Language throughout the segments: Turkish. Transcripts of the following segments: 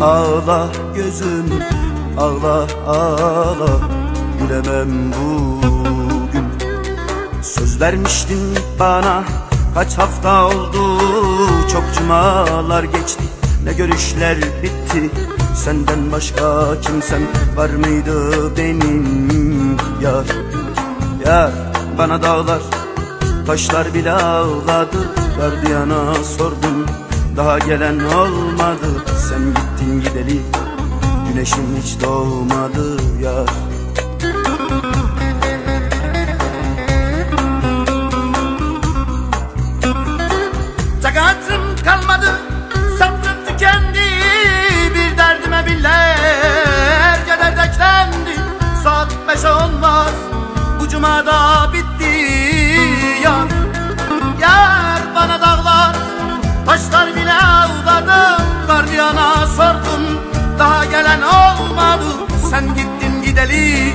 Ağla gözüm Ağla ağla. Gülemem bugün. Söz vermiştin bana Kaç hafta oldu? Çok cumalar geçti Ne görüşler bitti? Senden başka kimsem var mıydı benim? Yar Yar bana dağlar Taşlar bile ağladı. Gardiyana sordum Daha gelen olmadı. Sen gittin gideli. Güneşim hiç doğmadı yar olmadı. Sen gittin gideli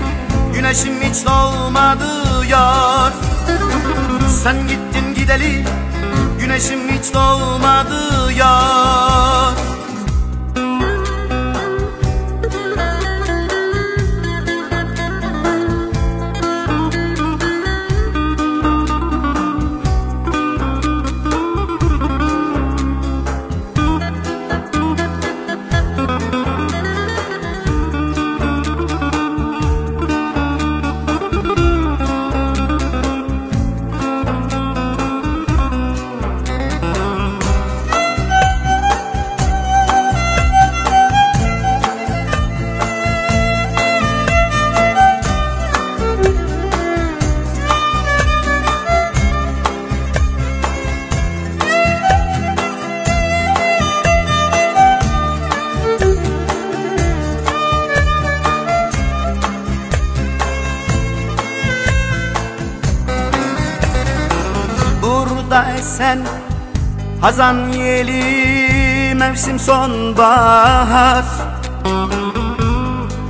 Güneşim hiç doğmadı yar. Sen gittin gideli Güneşim hiç doğmadı yar Esen Hazan yeli mevsim sonbahar.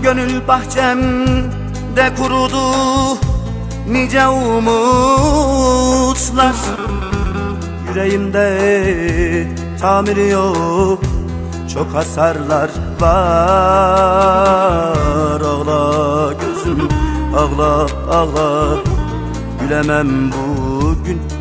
Gönül bahçemde kurudu nice umutlar. Yüreğimde tamiri yok çok hasarlar var. Ağla gözüm ağla ağla. Gülemem bugün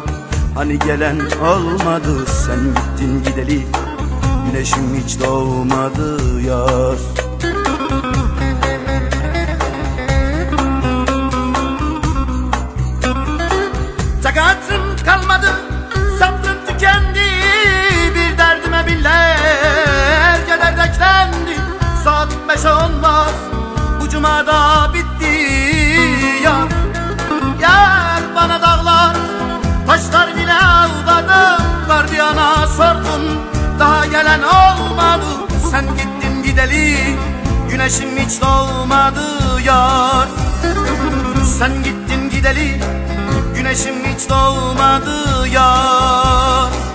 Hani gelen olmadı sen gittin gideli. Güneşim hiç doğmadı yar. Takatım kalmadı sabrım tükendi. Bir derdime binlerce dert eklendi Saat beşe olmaz bu cumada gideli Güneşim hiç doğmadı yar. Sen gittin gideli Güneşim hiç doğmadı yar